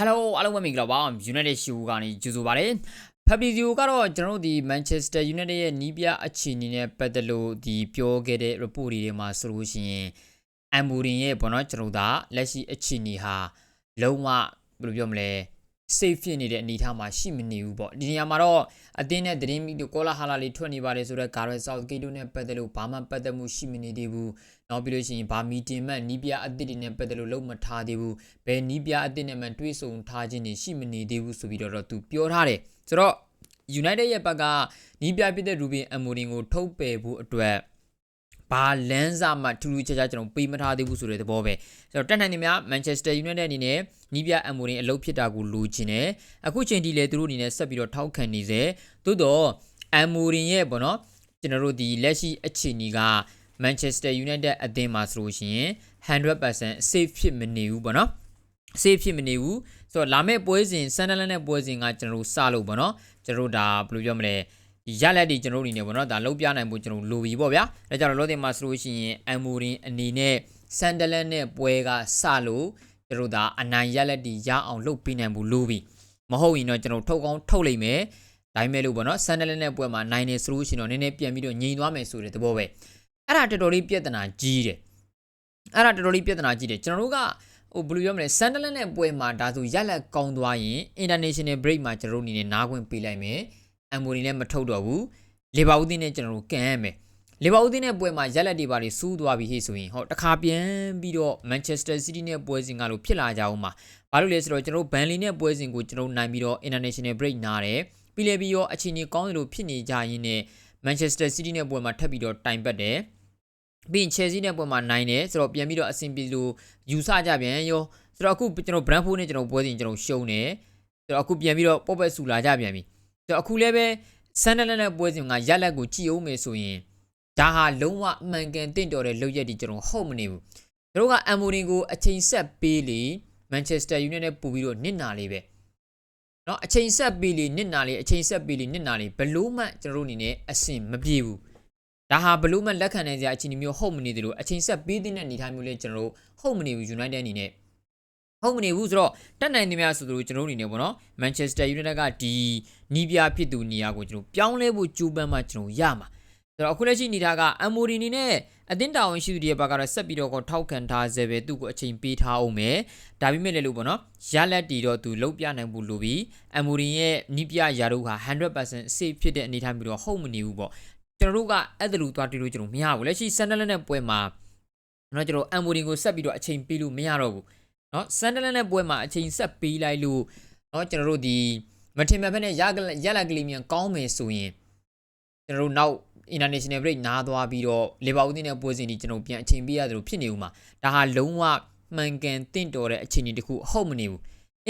Hello အားလုံးပဲမင်္ဂလာပါ United Show ကနေကြိုဆိုပါရစေ။ Fabrizio ကတော့ကျွန်တော်တို့ဒီ Manchester United ရဲ့နီးပြအခြေအနေနဲ့ပတ်သက်လို့ဒီပြောခဲ့တဲ့ report တွေထဲမှာဆိုလို့ရှိရင် Amorin ရဲ့ဘောနော်ကျွန်တော်တို့ကလက်ရှိအခြေအနေဟာလုံးဝဘယ်လိုပြောမလဲ safe ဖြစ်နေတဲ့အနေအထားမှာရှိမနေဘူးပေါ့ဒီနေရာမှာတော့အသင်းနဲ့သတင်းမီတို့ကောလာဟာလာလေးထွက်နေပါတယ်ဆိုတော့ Gareth Southgate တို့နဲ့ပတ်သက်လို့ဘာမှပတ်သက်မှုရှိမနေသေးဘူးနောက်ပြီးလို့ရှိရင်ဘာမီတင်မှနီးပြအသစ်တွေနဲ့ပတ်သက်လို့လုံးမထားသေးဘူးဘယ်နီးပြအသစ်နဲ့မှတွေးဆုံထားခြင်းတွေရှိမနေသေးဘူးဆိုပြီးတော့သူပြောထားတယ်ဆိုတော့ United ရဲ့ဘက်ကနီးပြဖြစ်တဲ့ Ruben Amorim ကိုထုတ်ပယ်ဖို့အတွက် ဘာလန်းစာမှထူးထူးခြားခြားကျွန်တော်ပေးမထားသေးဘူးဆိုတဲ့သဘောပဲဆိုတော့တက်နိုင်နေများ Manchester United အနေနဲ့နီးပြအမိုရင်အလုပ်ဖြစ်တာကိုလိုချင်တယ်အခုချိန်ထိလည်းသူတို့အနေနဲ့ဆက်ပြီးတော့ထောက်ခံနေစေသို့တော့အမိုရင်ရဲ့ပေါ့နော်ကျွန်တော်တို့ဒီလက်ရှိအခြေအနေက Manchester United အသင်းမှာဆိုလို့ရှိရင်100% safe ဖြစ်မနေဘူးပေါ့နော် safe ဖြစ်မနေဘူးဆိုတော့လာမယ့်ပွဲစဉ် Sunderland နဲ့ပွဲစဉ်ကကျွန်တော်တို့စလို့ပေါ့နော်ကျွန်တော်တို့ဒါဘယ်လိုပြောမလဲဒီ ရလက်တွေကျွန်တော်တို့အနေနဲ့ပေါ့နော်ဒါလုံးပြနိုင်ဖို့ကျွန်တော်လိုပြီပေါ့ဗျာဒါကြောင့်လောတင်မှာဆိုလို့ရှိရင်အမ်မိုရင်အနေနဲ့ဆန်ဒလန်နဲ့ပွဲကစလို့ကျွန်တော်တို့ဒါအနိုင်ရလက်တွေရအောင်လုပ်ပေးနိုင်ဖို့လိုပြီမဟုတ်ရင်တော့ကျွန်တော်ထုတ်ကောင်းထုတ်လိုက်မယ်ဒါပေမဲ့လို့ပေါ့နော်ဆန်ဒလန်နဲ့ပွဲမှာနိုင်နေဆိုလို့ရှိရင်တော့နည်းနည်းပြန်ပြီးတော့ငြိမ်သွားမယ်ဆိုတဲ့သဘောပဲအဲ့ဒါတော်တော်လေးပြဿနာကြီးတယ်အဲ့ဒါတော်တော်လေးပြဿနာကြီးတယ်ကျွန်တော်တို့ကဟိုဘယ်လိုပြောမလဲဆန်ဒလန်နဲ့ပွဲမှာဒါဆိုရက်လက်ကောင်းသွားရင် international break မှာကျွန်တော်တို့အနေနဲ့နားခွင့်ပေးလိုက်မယ် အမ်မိုနီလည်းမထုတ်တော့ဘူးလေဘာဦးသင်းနဲ့ကျွန်တော်တို့ကန်ရမယ်လေဘာဦးသင်းနဲ့ပွဲမှာရက်လက်တွေပါတွေစူးသွားပြီဟေ့ဆိုရင်ဟောတခါပြန်ပြီးတော့ Manchester City နဲ့ပွဲစဉ်ကလို့ဖြစ်လာကြအောင်မှာဘာလို့လဲဆိုတော့ကျွန်တော်တို့ဘန်လီနဲ့ပွဲစဉ်ကိုကျွန်တော်နိုင်ပြီးတော့ international break နားတယ်ပြီးလေပြီးတော့အချိန်ကြီးကောင်းတယ်လို့ဖြစ်နေကြရင်းနဲ့ Manchester City နဲ့ပွဲမှာထပ်ပြီးတော့တိုင်ပတ်တယ်ပြီးရင် Chelsea နဲ့ပွဲမှာနိုင်တယ်ဆိုတော့ပြန်ပြီးတော့အဆင်ပြေလို့ယူဆကြပြန်ရောဆိုတော့အခုကျွန်တော် Brentford နဲ့ကျွန်တော်ပွဲစဉ်ကျွန်တော်ရှုံးတယ်ဆိုတော့အခုပြန်ပြီးတော့ပေါ့ပက်ဆူလာကြပြန်ပြီဆို တော့အခုလည်းပဲဆန်ဒလန်နဲ့ပွဲစဉ်ကရက်လက်ကိုကြည့်အောင်မယ်ဆိုရင်ဒါဟာလုံးဝအမှန်ကန်တင့်တော်တဲ့လုပ်ရက်ဒီကျွန်တော်ဟုတ်မနေဘူးတို့ကအမ်မိုရင်ကိုအချိန်ဆက်ပေးလေမန်ချက်စတာယူနိုက်တက်ပူပြီးတော့နစ်နာလေးပဲเนาะအချိန်ဆက်ပေးလေနစ်နာလေးအချိန်ဆက်ပေးလေနစ်နာလေးဘလို့မှကျွန်တော်တို့အနေနဲ့အဆင်မပြေဘူးဒါဟာဘလို့မှလက်ခံနိုင်စရာအခြေအနေမျိုးဟုတ်မနေသလိုအချိန်ဆက်ပေးတဲ့အနေအထားမျိုးလေးကျွန်တော်တို့ဟုတ်မနေဘူး United အနေနဲ့ ဟုတ်မနေဘူးဆိုတော့တက်နိုင်နေများဆိုတို့ကျွန်တော်တို့အနေနဲ့ပေါ့နော် Manchester United ကဒီနီးပြဖြစ်သူနေရာကိုကျွန်တော်ပြောင်းလဲဖို့ကြိုးပမ်းမှကျွန်တော်ရမှာဆိုတော့အခုလက်ရှိနေတာကအမိုရီနီနဲ့အသင်းတာဝန်ရှိသူတွေဘက်ကတော့ဆက်ပြီးတော့ကိုထောက်ခံထားစေပဲသူ့ကိုအချိန်ပေးထားအောင်မယ်ဒါပေမဲ့လည်းလို့ပေါ့နော်ရလက်တီတော့သူလုံးပြနိုင်ဖို့လိုပြီးအမိုရီရဲ့နီးပြရာတို့ဟာ100% safe ဖြစ်တဲ့အနေအထားမျိုးတော့ဟုတ်မနေဘူးပေါ့ကျွန်တော်တို့ကအဲ့ဒါလိုသွားတီးလို့ကျွန်တော်မရဘူးလက်ရှိဆန်ဒလန်နဲ့ပွဲမှာကျွန်တော်ကျွန်တော်အမိုရီကိုဆက်ပြီးတော့အချိန်ပေးလို့မရတော့ဘူး နော်ဆန်ဒလန်နဲ့ပွဲမှာအချိန်ဆက်ပေးလိုက်လို့နော်ကျွန်တော်တို့ဒီမထင်မှတ်ဖက်နဲ့ရရလကလေးမြန်ကောင်းမယ်ဆိုရင်ကျွန်တော်တို့နောက် international break နားသွားပြီးတော့ liverpool နဲ့ပွဲစဉ်ဒီကျွန်တော်ပြန်အချိန်ပေးရတယ်လို့ဖြစ်နေဦးမှာဒါဟာလုံးဝမှန်ကန်တင့်တော်တဲ့အခြေအနေတစ်ခုအဟုတ်မနေဘူး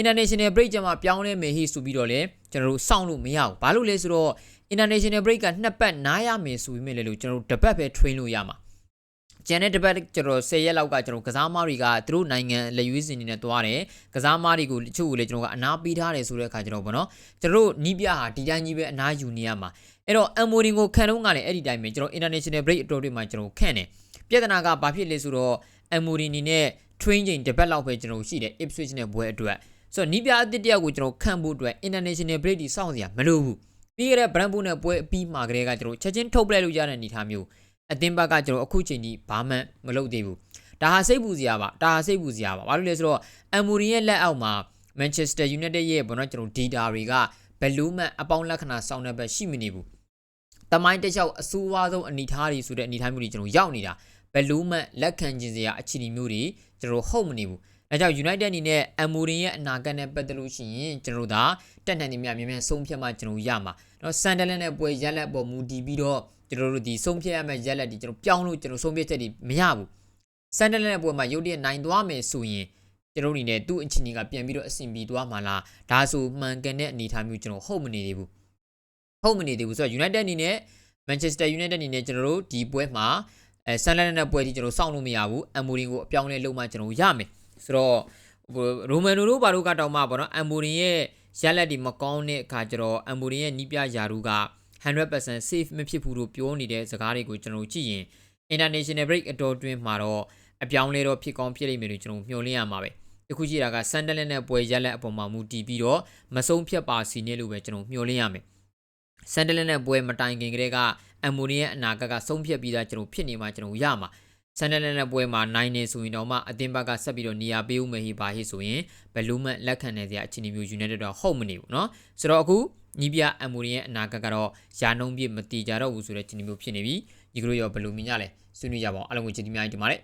international break ကျမှပြောင်းလဲမယ်ဟိဆိုပြီးတော့လေကျွန်တော်တို့စောင့်လို့မရဘူးဘာလို့လဲဆိုတော့ international break ကနှစ်ပတ်နားရမယ်ဆိုပြီးမြင်လေလို့ကျွန်တော်တို့တစ်ပတ်ပဲ train လို့ရမှာ ကျန်တဲ့တစ်ပတ်ကျွန်တော်10ရက်လောက်ကကျွန်တော်ကစားမားတွေကသူတို့နိုင်ငံလက်ရွေးစင်နေနဲ့တွားတယ်ကစားမားတွေကိုတချို့ကိုလည်းကျွန်တော်ကအနာပေးထားတယ်ဆိုတဲ့အခါကျွန်တော်ဗောနော်ကျွန်တော်တို့နီးပြဟာဒီတိုင်းကြီးပဲအနာယူနေရမှာအဲ့တော့အမ်မိုရင်ကိုခံတော့ကလည်းအဲ့ဒီတိုင်းပဲကျွန်တော် international break အတော်တွေမှာကျွန်တော်ခန့်တယ်ပြဿနာကဘာဖြစ်လဲဆိုတော့အမ်မိုရင်နေနဲ့ train ချိန်တစ်ပတ်လောက်ပဲကျွန်တော်ရှိတယ် Ipswich နဲ့ပွဲအတွက်ဆိုတော့နီးပြအသစ်တယောက်ကိုကျွန်တော်ခန့်ဖို့အတွက် international break ဒီစောင့်စရာမလိုဘူးပြီးခဲ့တဲ့ Brentford နဲ့ပွဲအပြီးမှာကလေးကကျွန်တော်ချက်ချင်းထုတ်ပလိုက်လို့ရတဲ့အနေအထားမျိုး အတင်းဘက်ကကျွန်တော်အခုချိန်ကြီးဘာမှမလုပ်သေးဘူးဒါဟာစိတ်ပူစရာပါဒါဟာစိတ်ပူစရာပါဘာလို့လဲဆိုတော့အမ်မူရီရဲ့လက်အောက်မှာ Manchester United ရဲ့ဘောနော်ကျွန်တော်ဒေတာတွေကဘယ်လိုမှအပေါင်းလက္ခဏာဆောင်တဲ့ဘက်ရှိမနေဘူးတမိုင်းတစ်လျှောက်အဆိုးဝါးဆုံးအနေထားတွေဆိုတဲ့အနေထားမျိုးတွေကျွန်တော်ရောက်နေတာဘယ်လိုမှလက်ခံကျင်စရာအခြေအနေမျိုးတွေကျွန်တော်ဟုတ်မနေဘူးဒါကြောင့် United အနေနဲ့ Amorin ရဲ့အနာဂတ်နဲ့ပတ်သက်လို့ရှိရင်ကျွန်တော်တို့ဒါတက်နိုင်နေမြမြန်မြန်ဆုံးဖြတ်မှကျွန်တော်ရမှာ။တော့ Sunderland နဲ့ပွဲရလက်ပေါ်မူတည်ပြီးတော့ ကျွန်တော်တို့ဒီဆုံးဖြတ်ရမယ့်ရက်လက်ဒီကျွန်တော်ပြောင်းလို့ကျွန်တော်ဆုံးဖြတ်ချက်တွေမရဘူးဆန်ဒလန်ရဲ့ပွဲမှာရုတ်တရက်နိုင်သွားမယ်ဆိုရင်ကျွန်တော်အနေနဲ့သူ့အချင်းကြီးကပြန်ပြီးတော့အဆင်ပြေသွားမှာလားဒါဆိုမှန်ကန်တဲ့အနေအထားမျိုးကျွန်တော်ဟုတ်မနေသေးဘူးဟုတ်မနေသေးဘူးဆိုတော့ United အနေနဲ့ Manchester United အနေနဲ့ကျွန်တော်တို့ဒီပွဲမှာအဲဆန်ဒလန်နဲ့ပွဲဒီကျွန်တော်စောင့်လို့မရဘူးအမ်မိုရင်ကိုအပြောင်းလဲလုပ်မှကျွန်တော်ရမယ်ဆိုတော့ရိုမန်နိုတို့ဘာလို့ကတောင်မှပေါ့နော်အမ်မိုရင်ရဲ့ရက်လက်ဒီမကောင်းတဲ့အခါကျတော့အမ်မိုရင်ရဲ့နီးပြယာရူက 100% safe မဖြစ်ဘူးလို့ပြောနေတဲ့စကားတွေကိုကျွန်တော်ကြည့်ရင် international break အတော်တွင်းမှာတော့အပြောင်းလဲတော့ဖြစ်ကောင်းဖြစ်လိမ့်မယ်လို့ကျွန်တော်မျှော်လင့်ရမှာပဲတခုရှိတာကဆန်ဒလန်နဲ့ပွဲရက်လက်အပေါ်မှာမူတည်ပြီးတော့မဆုံးဖြတ်ပါစီနေလို့ပဲကျွန်တော်မျှော်လင့်ရမယ်ဆန်ဒလန်နဲ့ပွဲမတိုင်ခင်ကတည်းကအမိုနီရဲ့အနာဂတ်ကဆုံးဖြတ်ပြီးသားကျွန်တော်ဖြစ်နေမှာကျွန်တော်ရမှာ ဆန်ဒလန်နဲ့ပွဲမှာနိုင်နေဆိုရင်တော့မှအသင်းဘက်ကဆက်ပြီးတော့နေရာပေးဦးမယ်ဟိပါဟိဆိုရင်ဘယ်လိုမှလက်ခံနိုင်စရာအခြေအနေမျိုး United တော့ဟုတ်မနေဘူးเนาะဆိုတော့အခုညီပြအမိုနီရဲ့အနာဂတ်ကတော့ယာနှုံးပြည့်မတိကြတော့ဘူးဆိုတဲ့အခြေအနေမျိုးဖြစ်နေပြီဒီကလိုရောဘယ်လိုမြင်ကြလဲဆွေးနွေးကြပါအောင်အားလုံးကိုကျေးဇူးများတင်ပါတယ်